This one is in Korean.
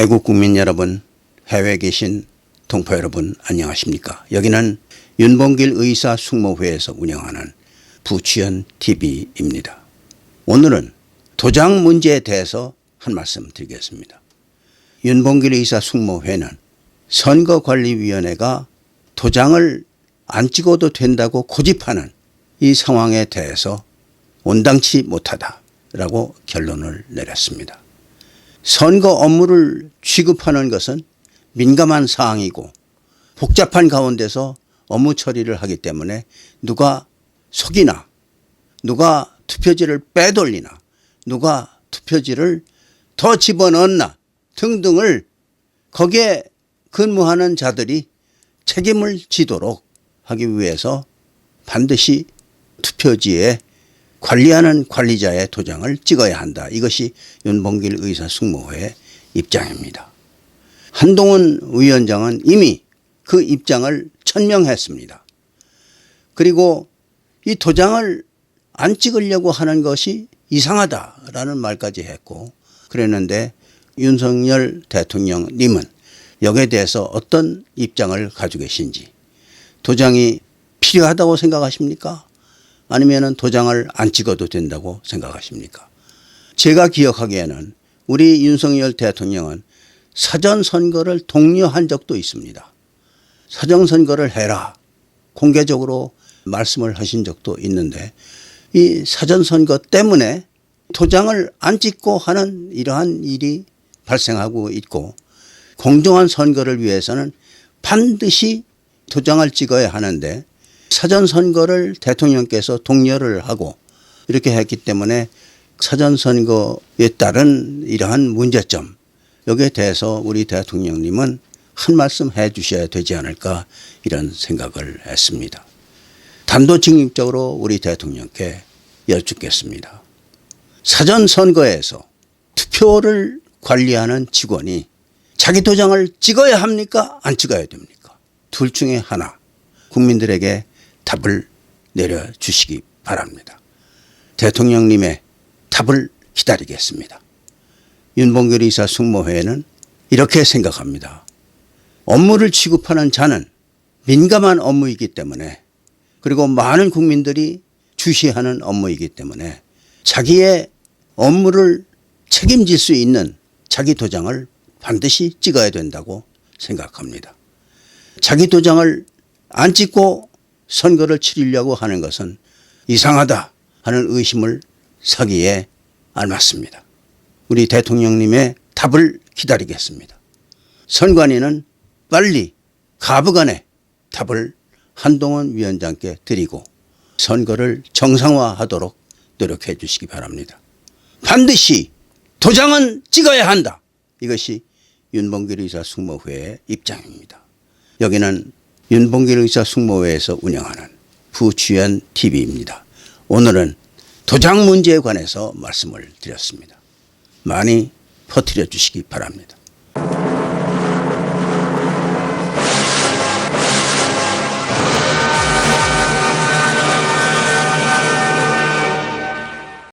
애국 국민 여러분, 해외에 계신 동포 여러분 안녕하십니까? 여기는 윤봉길 의사 숙모회에서 운영하는 부치현 TV입니다. 오늘은 도장 문제에 대해서 한 말씀 드리겠습니다. 윤봉길 의사 숙모회는 선거관리위원회가 도장을 안 찍어도 된다고 고집하는 이 상황에 대해서 온당치 못하다라고 결론을 내렸습니다. 선거 업무를 취급하는 것은 민감한 사항이고 복잡한 가운데서 업무 처리를 하기 때문에 누가 속이나 누가 투표지를 빼돌리나 누가 투표지를 더 집어넣나 등등을 거기에 근무하는 자들이 책임을 지도록 하기 위해서 반드시 투표지에 관리하는 관리자의 도장을 찍어야 한다. 이것이 윤봉길 의사 숙모회의 입장입니다. 한동훈 위원장은 이미 그 입장을 천명했습니다. 그리고 이 도장을 안 찍으려고 하는 것이 이상하다라는 말까지 했고 그랬는데 윤석열 대통령님은 여기에 대해서 어떤 입장을 가지고 계신지 도장이 필요하다고 생각하십니까? 아니면 도장을 안 찍어도 된다고 생각하십니까? 제가 기억하기에는 우리 윤석열 대통령은 사전 선거를 독려한 적도 있습니다. 사전 선거를 해라. 공개적으로 말씀을 하신 적도 있는데 이 사전 선거 때문에 도장을 안 찍고 하는 이러한 일이 발생하고 있고 공정한 선거를 위해서는 반드시 도장을 찍어야 하는데 사전 선거를 대통령께서 독려를 하고 이렇게 했기 때문에 사전 선거에 따른 이러한 문제점 여기에 대해서 우리 대통령님은 한 말씀 해 주셔야 되지 않을까 이런 생각을 했습니다. 단도직입적으로 우리 대통령께 여쭙겠습니다. 사전 선거에서 투표를 관리하는 직원이 자기 도장을 찍어야 합니까? 안 찍어야 됩니까? 둘 중에 하나 국민들에게 답을 내려주시기 바랍니다. 대통령님의 답을 기다리겠습니다. 윤봉길 이사 숙모회는 이렇게 생각합니다. 업무를 취급하는 자는 민감한 업무이기 때문에 그리고 많은 국민들이 주시하는 업무이기 때문에 자기의 업무를 책임질 수 있는 자기 도장을 반드시 찍어야 된다고 생각합니다. 자기 도장을 안 찍고 선거를 치르려고 하는 것은 이상하다 하는 의심을 사기에 알맞습니다. 우리 대통령님의 답을 기다리겠습니다. 선관위는 빨리 가부간의 답을 한동훈 위원장께 드리고 선거를 정상화하도록 노력해 주시기 바랍니다. 반드시 도장은 찍어야 한다. 이것이 윤봉길 의사 숙모회의 입장입니다. 여기는 윤봉길 의사 숙모회에서 운영하는 부주연 TV입니다. 오늘은 도장 문제에 관해서 말씀을 드렸습니다. 많이 퍼뜨려 주시기 바랍니다.